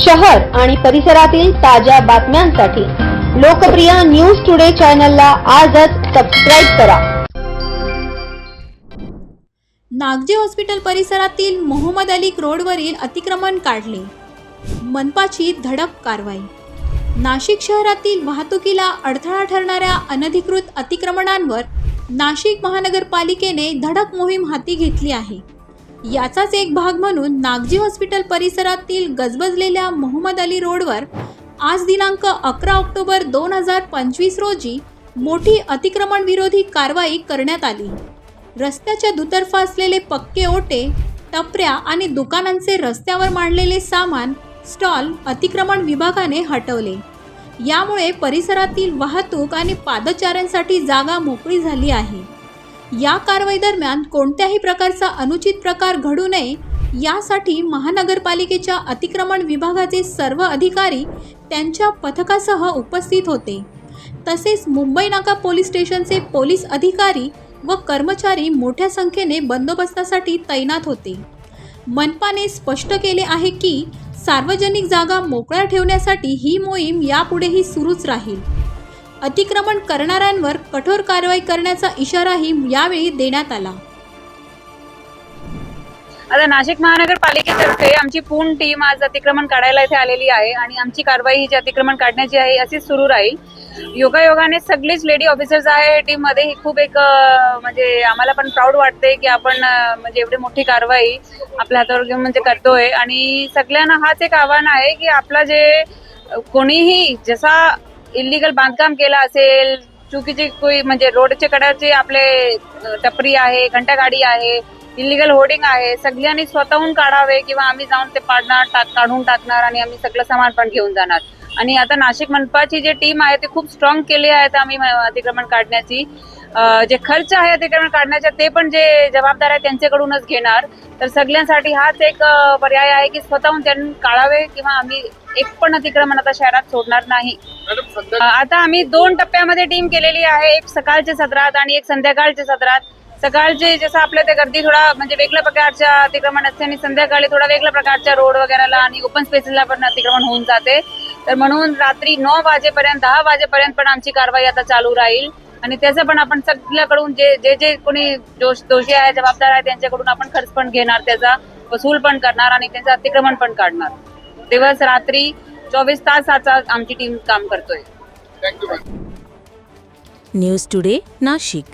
शहर आणि परिसरातील ताज्या बातम्यांसाठी लोकप्रिय न्यूज टुडे चॅनलला आजच सबस्क्राईब करा. नागजे हॉस्पिटल परिसरातील मोहम्मद अली रोडवरील अतिक्रमण काढले. मनपाची धडक कारवाई. नाशिक शहरातील वाहतुकीला अडथळा ठरणाऱ्या अनधिकृत अतिक्रमणांवर नाशिक महानगरपालिकेने धडक मोहीम हाती घेतली आहे. याचाच एक भाग म्हणून नागजी हॉस्पिटल परिसरातील गजबजलेल्या मोहम्मद अली रोडवर आज दिनांक अकरा ऑक्टोबर दोन हजार पंचवीस रोजी मोठी अतिक्रमण विरोधी कारवाई करण्यात आली. रस्त्याच्या दुतर्फा असलेले पक्के ओटे टपऱ्या आणि दुकानांचे रस्त्यावर मांडलेले सामान स्टॉल अतिक्रमण विभागाने हटवले. यामुळे परिसरातील वाहतूक आणि पादचाऱ्यांसाठी जागा मोकळी झाली आहे. या कारवाई दरम्यान कोणत्याही प्रकारचा अनुचित प्रकार घडू नये यासाठी महानगरपालिकेच्या अतिक्रमण विभागाचे सर्व अधिकारी त्यांच्या पथकासह उपस्थित होते. तसेच मुंबई नाका पोलीस स्टेशनचे पोलीस अधिकारी व कर्मचारी मोठ्या संख्येने बंदोबस्तासाठी तैनात होते. मनपाने स्पष्ट केले आहे की सार्वजनिक जागा मोकळ्या ठेवण्यासाठी ही मोहीम यापुढेही सुरूच राहील. अतिक्रमण करणाऱ्यांवर कठोर कारवाई करण्याचा इशाराही यावेळी देण्यात आला. आता नाशिक महानगरपालिकेतर्फे आमची पूर्ण टीम आज अतिक्रमण काढायला इथे आलेली आहे आणि आमची कारवाई ही जी अतिक्रमण काढण्याची आहे अशीच सुरू राहील. योगायोगाने सगळीच लेडी ऑफिसर्स आहे टीममध्ये. ही खूप एक म्हणजे आम्हाला पण प्राऊड वाटते की आपण म्हणजे एवढी मोठी कारवाई आपल्या हातावर घेऊन म्हणजे करतोय. आणि सगळ्यांना हाच एक आव्हान आहे की आपला जे कोणीही जसा इलिगल बांधकाम केलं असेल चुकीची कोई म्हणजे रोडचे कडाचे आपले टपरी आहे घंटागाडी आहे इलिगल होर्डिंग आहे सगळ्यांनी स्वतःहून काढावे किंवा आम्ही जाऊन ते पाडणार टाक काढून टाकणार आणि आम्ही सगळं सामान पण घेऊन जाणार. आणि आता नाशिक मनपाची जी टीम आहे ती खूप स्ट्रॉंग केली आहेत आम्ही अतिक्रमण काढण्याची. जे खर्च आहे अतिक्रमण काढण्याचा ते पण जे जबाबदार आहे त्यांच्याकडूनच घेणार. तर सगळ्यांसाठी हाच एक पर्याय आहे की स्वतःहून त्यांनी काढावे किंवा आम्ही एक पण अतिक्रमण आता शहरात सोडणार नाही. आता आम्ही दोन टप्प्यामध्ये टीम केलेली आहे. एक सकाळच्या सत्रात आणि एक संध्याकाळच्या सत्रात. सकाळचे जसं आपल्या ते गर्दी थोडा म्हणजे वेगळ्या प्रकारच्या अतिक्रमण असते आणि संध्याकाळी थोडा वेगळ्या प्रकारच्या रोड वगैरेला आणि ओपन स्पेसेसला पण अतिक्रमण होऊन जाते. तर म्हणून रात्री नऊ वाजेपर्यंत दहा वाजेपर्यंत पण आमची कारवाई आता चालू राहील. आणि त्याचं पण आपण सगळ्याकडून जे जे जे कोणी दोष- दोषी आहे जबाबदार आहे त्यांच्याकडून आपण खर्च पण घेणार त्याचा वसूल पण करणार आणि त्यांचं अतिक्रमण पण काढणार. दिवस रात्री चोवीस तास आता आमची टीम काम करतोय. News today Nashik.